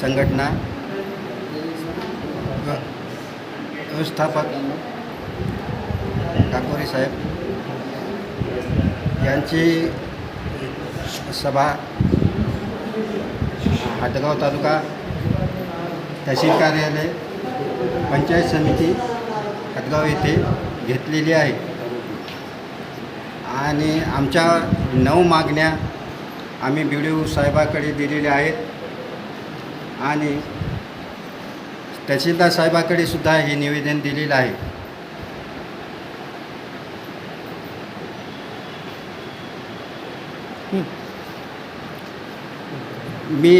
संघटना व्यवस्थापक ठाकोरे साहेब यांची सभा हातगाव तालुका तहसील कार्यालय पंचायत समिती हदगाव येथे घेतलेली आहे. आणि आमच्या नऊ मागण्या आम्ही बी डी ओ साहेबाकडे दिलेल्या आहेत. आणि तहसीलदार साहेबाकडे सुद्धा हे निवेदन दिलेलं आहे. मी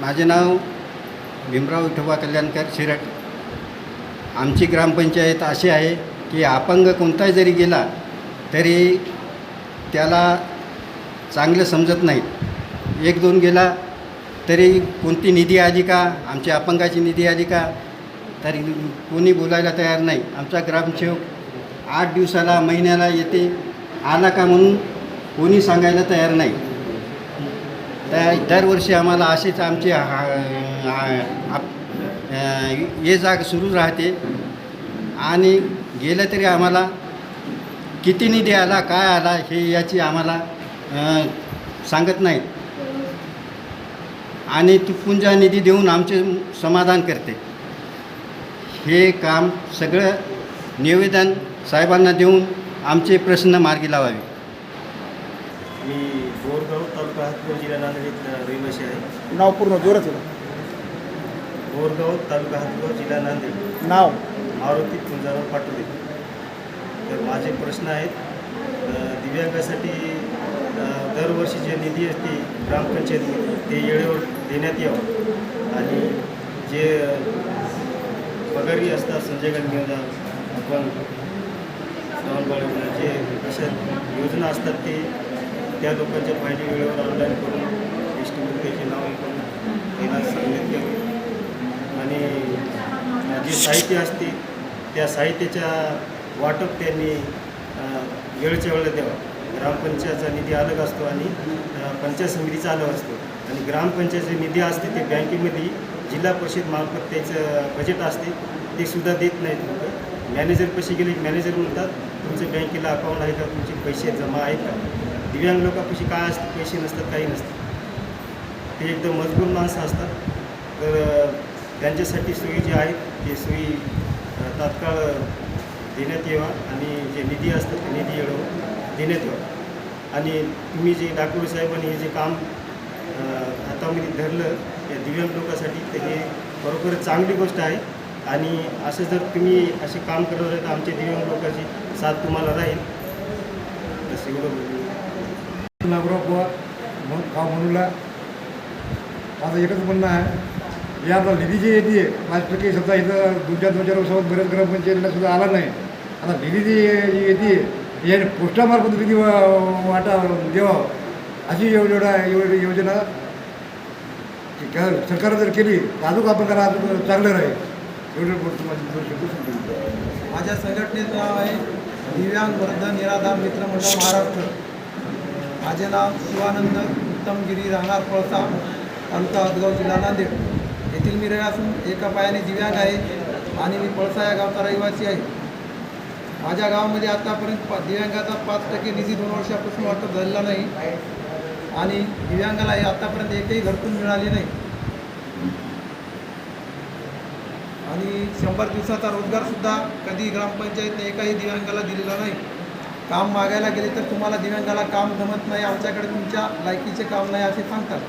माझे नाव भीमराव विठोबा कल्याणकर शिरट. आमची ग्रामपंचायत अशी आहे की अपंग कोणताही जरी गेला तरी त्याला चांगलं समजत नाही. एक दोन गेला तरी कोणती निधी आली का? आमची अपंगाची निधी आली का? तरी कोणी बोलायला तयार नाही. आमचा ग्रामसेवक आठ दिवसाला महिन्याला येते आला का म्हणून कोणी सांगायला तयार नाही. त्या दरवर्षी आम्हाला असेच आमचे हा- आप- ये जाग सुरू राहते. आणि गेलं तरी आम्हाला किती निधी आला काय आला हे याची आम्हाला सांगत नाहीत. आणि तुटपुंजा निधी देऊन आमचे समाधान करते. हे काम सगळं निवेदन साहेबांना देऊन आमचे प्रश्न मार्गी लावावे. मी बोरगाव तालुका हातगाव जिल्हा नांदेड रहिवासी आहे. नाव पूर्ण जोरात येतं. बोरगाव तालुका हातगाव जिल्हा नांदेड. नाव. मारुती तुळजाराव पाटोदे तर माझे प्रश्न आहेत दिव्यांगासाठी दरवर्षी जे निधी असते ग्रामपंचायतीमध्ये ते वेळेवर देण्यात यावं. आणि जे पगारी असतात संजय गांधी योजना आपण श्रावणबाळ जे अशा योजना असतात ते त्या लोकांच्या फायदे वेळेवर ऑनलाईन करून इष्टमूर्तीचे नाव करून त्यांना सांगण्यात यावे. आणि जे साहित्य असते त्या साहित्याच्या वाटप त्यांनी वेळच्या वेळेला द्यावा. ग्रामपंचायतचा निधी अलग असतो आणि पंचायत समितीचा अलग असतो. आणि ग्रामपंचायतचे निधी असते ते बँकेमध्ये जिल्हा परिषद मार्फत त्याचं बजेट असते ते सुद्धा देत नाहीत लोक. मॅनेजरपाशी गेले मॅनेजर म्हणतात तुमचं बँकेला अकाउंट आहे का? तुमचे पैसे जमा आहेत का? दिव्यांग लोकांपाशी काय असते पैसे नसतात काही नसतं. ते एकदम मजबूर माणसं असतात. तर त्यांच्यासाठी सोयी जे आहेत ते सोयी तात्काळ देण्यात यावा आणि जे निधी असतात ते निधी येणं देण्यात यावं आणि तुम्ही जे डाकुळे साहेबांनी हे जे काम हातामध्ये धरलं या दिव्यांग लोकांसाठी तर हे खरोखर चांगली गोष्ट आहे. आणि असं जर तुम्ही असे काम करत आहे तर आमच्या दिव्यांग लोकांची साथ तुम्हाला राहील. तसे एवढं नागराव पवार म्हणून गाव म्हणूला माझं एकच म्हणणं आहे या आता निधी जी येते पाच टक्के सध्या इथं दोन चार दोन चार वर्षावर बऱ्याच ग्रामपंचायतीला सुद्धा आला नाही. आता निधी जी जी येते याने पोस्टामार्फत किती वाटा द्यावा अशी योजना एवढी योजना की सरकारनं जर केली तर अजून आपण करा अजून चांगलं राहील. एवढं माझी माझ्या संघटनेचं नाव आहे दिव्यांग वृद्ध निराधार मित्र मंडळ महाराष्ट्र. माझे नाव शिवानंद उत्तमगिरी राहणार पळसा तालुका हदगाव जिल्हा नांदेड. येथील मी रह असून एका पायाने दिव्यांग आहे आणि मी पळसा या गावचा रहिवासी आहे. माझ्या गावामध्ये आत्तापर्यंत पा दिव्यांगाचा पाच टक्के निधी दोन वर्षापासून वाटप झालेला नाही. आणि दिव्यांगाला हे आत्तापर्यंत एकही घरकून मिळाली नाही. आणि शंभर दिवसाचा रोजगारसुद्धा कधी ग्रामपंचायतने एकाही दिव्यांगाला दिलेला नाही. काम मागायला गेले तर तुम्हाला दिव्यांगाला काम जमत नाही आमच्याकडे तुमच्या लायकीचे काम नाही असे सांगतात.